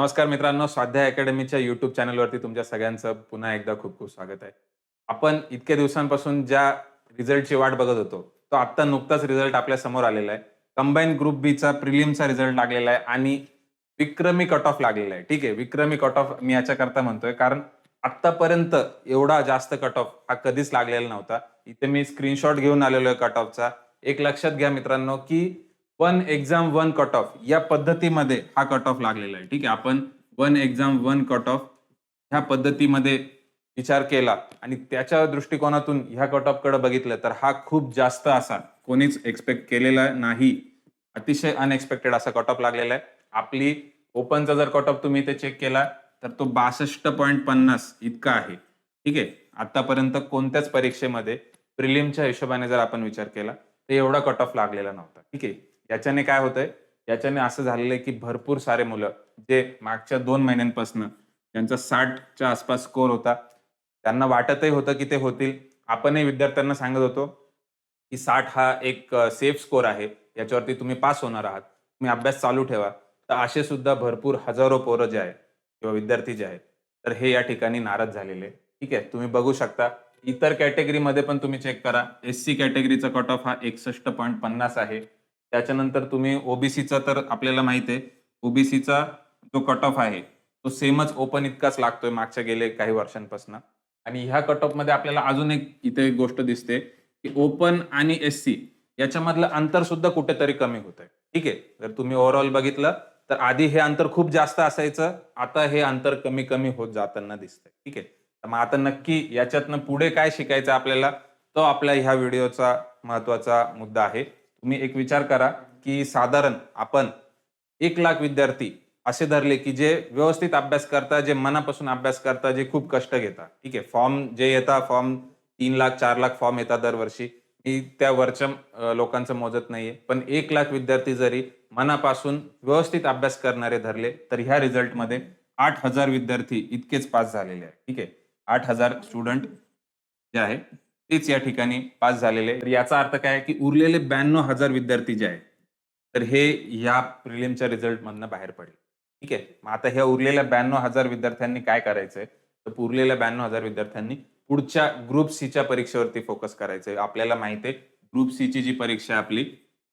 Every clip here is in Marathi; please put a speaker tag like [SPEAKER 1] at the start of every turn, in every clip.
[SPEAKER 1] नमस्कार मित्रांनो स्वाध्याय अकॅडमीच्या युट्यूब चॅनलवरती तुमच्या सगळ्यांचं पुन्हा एकदा खूप खूप स्वागत आहे. आपण इतक्या दिवसांपासून ज्या रिझल्टची वाट बघत होतो तो आत्ता नुकताच रिझल्ट आपल्यासमोर आलेला आहे. कंबाईन ग्रुप बीचा प्रिलिमचा रिझल्ट लागलेला आहे आणि विक्रमी कट ऑफ लागलेला आहे. ठीक आहे विक्रमी कट ऑफ मी याच्याकरता म्हणतोय कारण आत्तापर्यंत एवढा जास्त कट ऑफ हा कधीच लागलेला नव्हता. इथे मी स्क्रीनशॉट घेऊन आलेलो आहे कट ऑफचा एक लक्षात घ्या मित्रांनो की one exam one cut off या पद्धतीमध्ये हा कट ऑफ लागलेला आहे. ठीक आहे? आपण one exam one cut off ह्या पद्धतीमध्ये विचार केला आणि त्याच्या दृष्टिकोनातून ह्या कट ऑफकडे बघितलं तर हा खूप जास्त असा कोणीच एक्सपेक्ट केलेला नाही. अतिशय अनएक्सपेक्टेड असा कट ऑफ लागलेला आहे. आपली ओपनचा जर कट ऑफ तुम्ही इथे चेक केला तर तो बासष्ट पॉईंट पन्नास इतका आहे. ठीक आहे? आतापर्यंत कोणत्याच परीक्षेमध्ये प्रिलिमच्या हिशोबाने जर आपण विचार केला तर एवढा कट ऑफ लागलेला नव्हता. ठीक आहे? याच्याने काय होतंय? याच्याने असं झालेलं आहे की भरपूर सारे मुलं जे मागच्या दोन महिन्यांपासून त्यांचा साठच्या आसपास स्कोर होता त्यांना वाटतही होतं की ते होतील. आपणही विद्यार्थ्यांना सांगत होतो की साठ हा एक सेफ स्कोर आहे. याच्यावरती तुम्ही पास होणार आहात. तुम्ही अभ्यास चालू ठेवा. तर असे सुद्धा भरपूर हजारो पोरं जे आहेत किंवा विद्यार्थी जे आहेत तर हे या ठिकाणी नाराज झालेले ठीक आहे? तुम्ही बघू शकता. इतर कॅटेगरीमध्ये पण तुम्ही चेक करा. एस सी कॅटेगरीचा कट ऑफ हा एकसष्ट पॉईंट पन्नास आहे. त्याच्यानंतर तुम्ही ओबीसीचा तर आपल्याला माहिती आहे. ओबीसीचा जो कट ऑफ आहे तो सेमच ओपन इतकाच लागतोय मागच्या गेले काही वर्षांपासून. आणि ह्या कट ऑफमध्ये आपल्याला अजून एक इथे एक गोष्ट दिसते की ओपन आणि एस सी याच्यामधलं अंतर सुद्धा कुठेतरी कमी होत आहे ठीक आहे? जर तुम्ही ओव्हरऑल बघितलं तर आधी हे अंतर खूप जास्त असायचं आता हे अंतर कमी कमी होत जाताना दिसतंय. ठीक आहे? तर मग आता नक्की याच्यातनं पुढे काय शिकायचं आपल्याला तो आपल्या ह्या व्हिडिओचा महत्त्वाचा मुद्दा आहे. तुम्ही एक विचार करा की साधारण आपण एक लाख विद्यार्थी असे धरले की जे व्यवस्थित अभ्यास करता जे मनापासून अभ्यास करता जे खूप कष्ट घेता. ठीक आहे फॉर्म जे येतात फॉर्म तीन लाख चार लाख फॉर्म येतात दरवर्षी. मी त्या वरच्या लोकांचं मोजत नाहीये. पण एक लाख विद्यार्थी जरी मनापासून व्यवस्थित अभ्यास करणारे धरले तर ह्या रिझल्टमध्ये आठ हजार विद्यार्थी इतकेच पास झालेले आहेत. ठीक आहे आठ हजार स्टुडंट जे आहे तेच या ठिकाणी पास झालेले. तर याचा अर्थ काय की उरलेले ब्याण्णव हजार विद्यार्थी जे आहेत तर हे या प्रिलिमच्या रिझल्ट मधनं बाहेर पडले. ठीक आहे? मग आता ह्या उरलेल्या ब्याण्णव हजार विद्यार्थ्यांनी काय करायचंय? तर उरलेल्या ब्याण्णव हजार विद्यार्थ्यांनी पुढच्या ग्रुप सीच्या परीक्षेवरती फोकस करायचंय. आपल्याला माहिती आहे ग्रुप सीची जी परीक्षा आहे आपली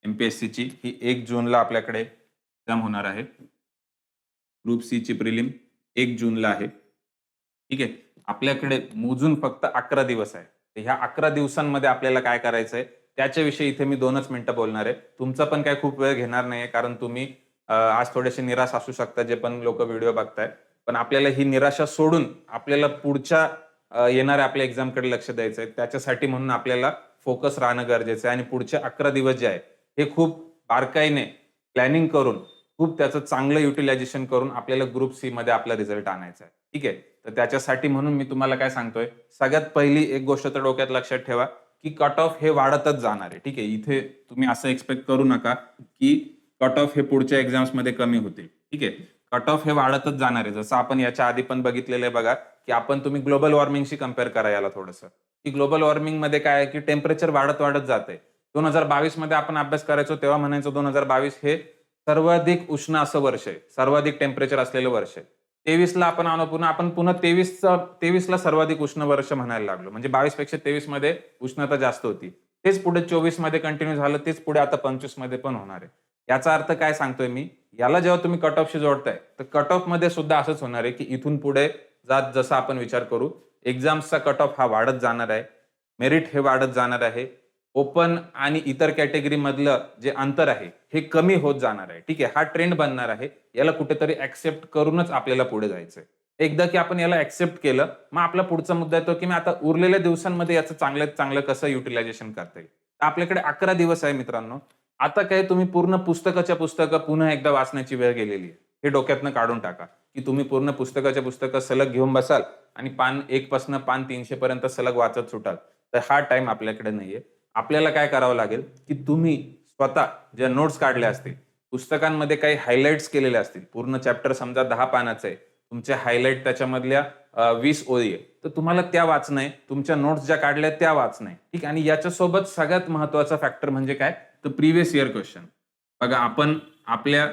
[SPEAKER 1] एमपीएससी ची ही एक जूनला आपल्याकडे एक्झाम होणार आहे. ग्रुप सी ची प्रिलिम एक जूनला आहे. ठीक आहे? आपल्याकडे मोजून फक्त अकरा दिवस आहे. तर ह्या अकरा दिवसांमध्ये आपल्याला काय करायचंय? त्याच्याविषयी इथे मी दोनच मिनिटं बोलणार आहे. तुमचा पण काय खूप वेळ घेणार नाहीये कारण तुम्ही आज थोडेसे निराश असू शकता जे पण लोक व्हिडिओ बघताय पण आपल्याला ही निराशा सोडून आपल्याला पुढच्या येणाऱ्या आपल्या एक्झामकडे लक्ष द्यायचं आहे त्याच्यासाठी म्हणून आपल्याला फोकस राहणं गरजेचं आहे. आणि पुढचे अकरा दिवस जे आहे हे खूप बारकाईने प्लॅनिंग करून खूप त्याचं चांगलं युटिलायझेशन करून आपल्याला ग्रुप सी मध्ये आपला रिझल्ट आणायचा आहे. ठीक आहे? तर त्याच्यासाठी म्हणून मी तुम्हाला काय सांगतोय? सगळ्यात पहिली एक गोष्ट तर डोक्यात लक्षात ठेवा की कट ऑफ हे वाढतच जाणार आहे. ठीक आहे? इथे तुम्ही असं एक्सपेक्ट करू नका की कट ऑफ हे पुढच्या एक्झाम्समध्ये कमी होतील. ठीक आहे? कट ऑफ हे वाढतच जाणार आहे. जसं आपण याच्या आधी पण बघितलेलं आहे बघा की आपण तुम्ही ग्लोबल वॉर्मिंगशी कंपेअर करा याला थोडंसं. की ग्लोबल वॉर्मिंगमध्ये काय आहे की टेम्परेचर वाढत वाढत जाते दोन हजार बावीसमध्ये आपण अभ्यास करायचो तेव्हा म्हणायचो दोन हजार बावीस हे सर्वाधिक उष्ण असं वर्ष आहे. सर्वाधिक टेम्परेचर असलेलं वर्ष आहे. तेवीसला आपण आणू पुन्हा आपण पुन्हा तेवीसचा तेवीसला सर्वाधिक उष्ण वर्ष म्हणायला लागलो. म्हणजे बावीसपेक्षा तेवीसमध्ये उष्णता जास्त होती. तेच पुढे चोवीसमध्ये कंटिन्यू झालं तेच पुढे आता पंचवीसमध्ये पण होणार आहे. याचा अर्थ काय सांगतोय मी? याला जेव्हा तुम्ही कट ऑफशी जोडताय तर कट ऑफमध्ये सुद्धा असंच होणार आहे की इथून पुढे जात जसं आपण विचार करू एक्झाम्सचा कट ऑफ हा वाढत जाणार आहे. मेरिट हे वाढत जाणार आहे. ओपन आणि इतर कॅटेगरी मधलं जे अंतर आहे हे कमी होत जाणार आहे. ठीक आहे हा ट्रेंड बनणार आहे. याला कुठेतरी ऍक्सेप्ट करूनच आपल्याला पुढे जायचंय. एकदा की आपण याला ऍक्सेप्ट केलं मग आपला पुढचा मुद्दा येतो की मी आता उरलेल्या दिवसांमध्ये याचं चांगल्यात चांगलं कसं युटिलायझेशन करता येईल? तर आपल्याकडे अकरा दिवस आहे मित्रांनो. आता काय तुम्ही पूर्ण पुस्तकाच्या पुस्तकं पुन्हा एकदा वाचण्याची वेळ गेलेली आहे. हे डोक्यातनं काढून टाका. की तुम्ही पूर्ण पुस्तकाच्या पुस्तकं सलग घेऊन बसाल आणि पान एक पासन पान तीनशे पर्यंत सलग वाचत सुटाल. तर हा टाइम आपल्याकडे नाहीये. आपल्याला काय करावं लागेल की तुम्ही स्वतः ज्या नोट्स काढल्या असतील पुस्तकांमध्ये काही हायलाइट्स केलेले असतील पूर्ण चॅप्टर समजा दहा पानाचं आहे तुमचे हायलाइट त्याच्यामधल्या वीस ओळी आहे तर तुम्हाला त्या वाचणं आहे तुमच्या नोट्स ज्या काढल्या त्या वाचणं आहे. ठीक आणि याच्यासोबत सगळ्यात महत्त्वाचा फॅक्टर म्हणजे काय? तर प्रिव्हियस इयर क्वेश्चन बघा आपण आपल्या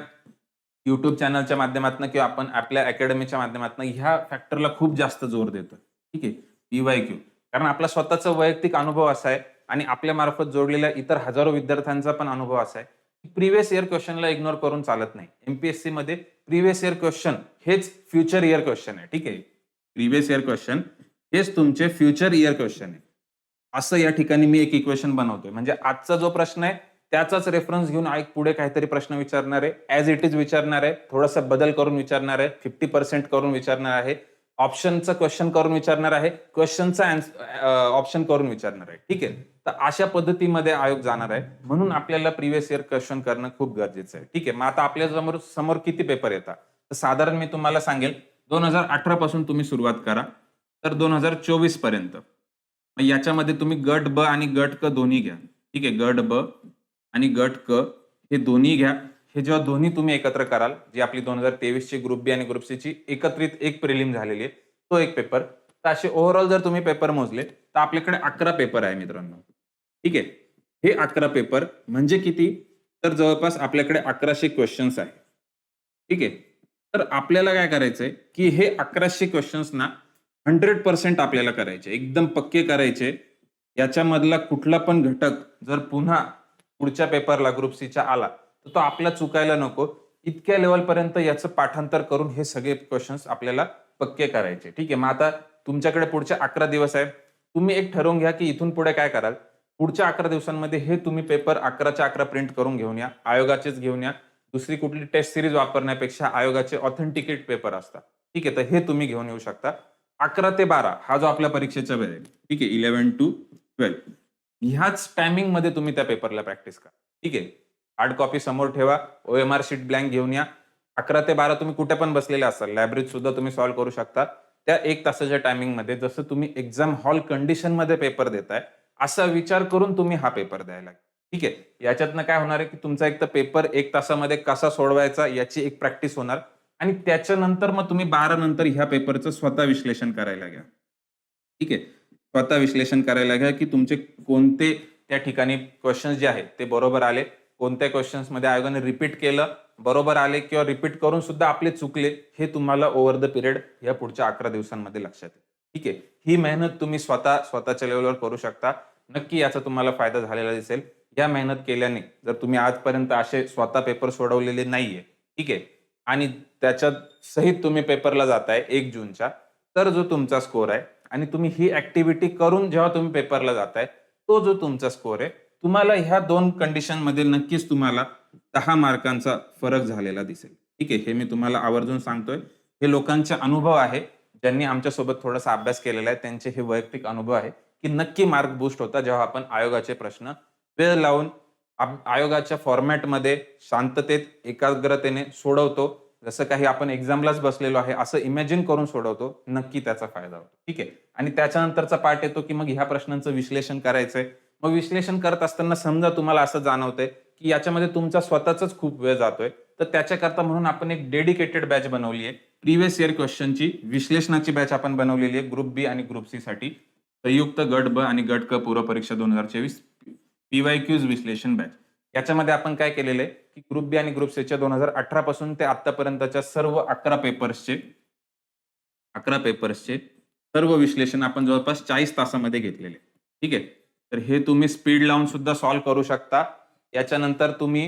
[SPEAKER 1] युट्यूब चॅनलच्या माध्यमातून किंवा आपण आपल्या अकॅडमीच्या माध्यमातून ह्या फॅक्टरला खूप जास्त जोर देतो ठीक आहे? पीवाय क्यू कारण आपला स्वतःचा वैयक्तिक अनुभव असा आहे आणि आपल्या मार्फत जोडलेल्या इतर हजारो विद्यार्थ्यांचा पण अनुभव असा आहे की प्रिव्हियस इयर क्वेश्चनला इग्नोर करून चालत नाही. एमपीएससी मध्ये प्रिव्हियस इयर क्वेश्चन हेच फ्युचर इयर क्वेश्चन आहे. ठीक आहे? प्रिव्हियस इयर क्वेश्चन हेच तुमचे फ्युचर इयर क्वेश्चन आहे. असं या ठिकाणी मी एक इक्वेशन बनवतोय. म्हणजे आजचा जो प्रश्न आहे त्याचाच रेफरन्स घेऊन एक पुढे काहीतरी प्रश्न विचारणार आहे. ऍज इट इज विचारणार आहे. थोडासा बदल करून विचारणार आहे. फिफ्टी पर्सेंट करून विचारणार आहे. ऑप्शनचं क्वेश्चन करून विचारणार आहे. क्वेश्चनचा ऑप्शन करून विचारणार आहे. ठीक आहे? तर अशा पद्धतीमध्ये आयोग जाणार आहे. म्हणून आपल्याला प्रिव्हियस इयर क्वेश्चन करणं खूप गरजेचं आहे. ठीक आहे मग आता आपल्यासमोर समोर किती पेपर येतात? तर साधारण मी तुम्हाला सांगेल दोन हजार अठरा पासून तुम्ही सुरुवात करा. तर दोन हजार चोवीसपर्यंत. मग याच्यामध्ये तुम्ही गट ब आणि गट क दोन्ही घ्या. ठीक आहे गट ब आणि गट क हे दोन्ही घ्या. हे जेव्हा दोन्ही तुम्ही एकत्र कराल जी आपली दोन हजार तेवीस ची ग्रुप बी आणि ग्रुप सी ची एकत्रित एक प्रिलिम झालेली आहे तो एक पेपर तर असे ओव्हरऑल जर तुम्ही पेपर मोजले तर आपल्याकडे अकरा पेपर आहे मित्रांनो. ठीक आहे? हे अकरा पेपर म्हणजे किती? तर जवळपास आपल्याकडे अकराशे क्वेश्चन्स आहे. ठीक आहे? तर आपल्याला काय करायचंय की हे अकराशे क्वेश्चन्स ना हंड्रेड पर्सेंट आपल्याला करायचे एकदम पक्के करायचे. याच्यामधला कुठला पण घटक जर पुन्हा पुढच्या पेपरला ग्रुप सीचा आला तर तो आपला चुकायला नको. इतक्या लेवल पर्यंत याचं पाठांतर करून हे सगळे क्वेश्चन्स आपल्याला पक्के करायचे. ठीक आहे? मग आता तुमच्याकडे पुढचे अकरा दिवस आहे तुम्ही एक ठरवून घ्या की इथून पुढे काय कराल? पुढच्या अकरा दिवसांमध्ये हे तुम्ही पेपर अकराच्या अकरा प्रिंट करून घेऊन या आयोगाचेच घेऊन या. दुसरी कुठली टेस्ट सिरीज वापरण्यापेक्षा आयोगाचे ऑथेंटिकेट पेपर असतात. ठीक आहे तर हे तुम्ही घेऊन येऊ शकता. अकरा ते बारा हा जो आपल्या परीक्षेचा वेळ आहे. ठीक आहे इलेव्हन टू ट्वेल्व ह्याच टायमिंगमध्ये तुम्ही त्या पेपरला प्रॅक्टिस करा. ठीक आहे हार्ड कॉपी समोर ठेवा O M R sheet blank घेऊन या. अकरा ते बारा तुम्ही कुठे पण बसलेले असाल लायब्ररीत सुद्धा तुम्ही सॉल्व्ह करू शकता. त्या एक तासाच्या टायमिंगमध्ये जसं तुम्ही एक्झाम हॉल कंडिशनमध्ये पेपर देताय असा विचार करून तुम्ही हा पेपर द्यायला ठीक आहे? याच्यातनं काय होणार आहे की तुमचा एक तर पेपर एक तासामध्ये कसा सोडवायचा याची एक प्रॅक्टिस होणार आणि त्याच्यानंतर मग तुम्ही बारा नंतर ह्या पेपरचं स्वतः विश्लेषण करायला घ्या. ठीक आहे? स्वतः विश्लेषण करायला घ्या की तुमचे कोणते त्या ठिकाणी क्वेश्चन्स जे आहेत ते बरोबर आले. कोणत्या क्वेश्चन्समध्ये आयोगाने रिपीट केलं बरोबर आले किंवा रिपीट करून सुद्धा आपले चुकले हे तुम्हाला ओव्हर द पिरियड या पुढच्या अकरा दिवसांमध्ये लक्षात येईल. ठीक आहे. ही मेहनत तुम्ही स्वतः स्वतःच्या लेवलवर करू शकता. नक्की याचा तुम्हाला फायदा झालेला दिसेल. या मेहनत केल्याने जर तुम्ही आजपर्यंत असे स्वतः पेपर सोडवलेले नाहीये ठीक आहे आणि त्याच्यात सहित तुम्ही पेपरला जाताय एक जूनच्या तर जो तुमचा स्कोर आहे आणि तुम्ही ही ऍक्टिव्हिटी करून जेव्हा तुम्ही पेपरला जाताय तो जो तुमचा स्कोर आहे तुम्हाला ह्या दोन कंडिशनमध्ये नक्कीच तुम्हाला दहा मार्कांचा फरक झालेला दिसेल. ठीक आहे हे मी तुम्हाला आवर्जून सांगतोय. हे लोकांचे अनुभव आहे. ज्यांनी आमच्यासोबत थोडासा अभ्यास केलेला आहे त्यांचे हे वैयक्तिक अनुभव आहे की नक्की मार्क बूस्ट होता जेव्हा आपण आयोगाचे प्रश्न वेळ लावून आयोगाच्या फॉर्मॅटमध्ये शांततेत एकाग्रतेने सोडवतो. जसं काही आपण एक्झामलाच बसलेलो आहे असं इमॅजिन करून सोडवतो नक्की त्याचा फायदा होतो. ठीक आहे? आणि त्याच्यानंतरचा पार्ट येतो की मग ह्या प्रश्नांचं विश्लेषण करायचंय. मग विश्लेषण करत असताना समजा तुम्हाला असं जाणवतंय की याच्यामध्ये तुमचा स्वतःचाच खूप वेळ जातोय. तर त्याच्याकरता म्हणून आपण एक डेडिकेटेड बॅच बनवली आहे. प्रिव्हियस इयर क्वेश्चनची विश्लेषणाची बॅच आपण बनवलेली आहे ग्रुप बी आणि ग्रुप सी साठी. संयुक्त गट ब आणि गट क पूर्व परीक्षा दोन हजार चोवीस पीवाय क्यूज विश्लेषण बॅच याच्यामध्ये आपण काय केलेलं आहे की ग्रुप बी आणि ग्रुप सीच्या दोन हजार अठरा पासून ते आतापर्यंतच्या सर्व अकरा पेपर्सचे अकरा पेपर्सचे सर्व विश्लेषण आपण जवळपास चाळीस तासामध्ये घेतलेले. ठीक आहे? तर हे तुम्ही स्पीड लावून सुद्धा सॉल्व्ह करू शकता. याच्यानंतर तुम्ही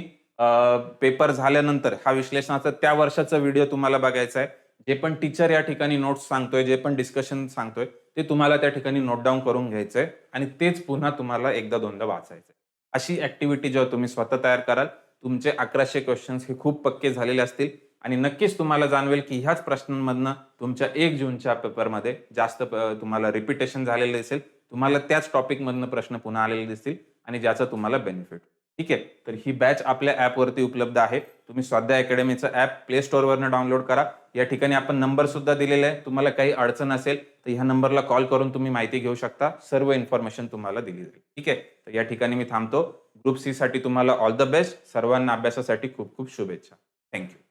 [SPEAKER 1] पेपर झाल्यानंतर हा विश्लेषणाचा त्या वर्षाचा व्हिडिओ तुम्हाला बघायचा आहे. जे पण टीचर या ठिकाणी नोट्स सांगतोय जे पण डिस्कशन सांगतोय ते तुम्हाला त्या ठिकाणी नोट डाऊन करून घ्यायचंय आणि तेच पुन्हा तुम्हाला एकदा दोनदा वाचायचंय. अशी ऍक्टिव्हिटी जेव्हा तुम्ही स्वतः तयार कराल तुमचे अकराशे क्वेश्चन्स हे खूप पक्के झालेले असतील आणि नक्कीच तुम्हाला जाणवेल की ह्याच प्रश्नांमधनं तुमच्या एक जूनच्या पेपरमध्ये जास्त तुम्हाला रिपिटेशन झालेलं दिसेल. तुम्हाला त्याच टॉपिक मधनं प्रश्न पुन्हा आलेले दिसतील आणि ज्याचा तुम्हाला बेनिफिट ठीक आहे? तर ही बॅच आपल्या ॲपवरती उपलब्ध आहे. तुम्ही स्वाध्याय अकॅडमीचं ॲप प्ले स्टोअरवरनं डाउनलोड करा. या ठिकाणी आपण नंबर सुद्धा दिलेला आहे तुम्हाला काही अडचण असेल तर ह्या नंबरला कॉल करून तुम्ही माहिती घेऊ शकता. सर्व इन्फॉर्मेशन तुम्हाला दिली जाईल. ठीक आहे? तर या ठिकाणी मी थांबतो. ग्रुप सी साठी तुम्हाला ऑल द बेस्ट सर्वांना अभ्यासासाठी खूप खूप शुभेच्छा. थँक्यू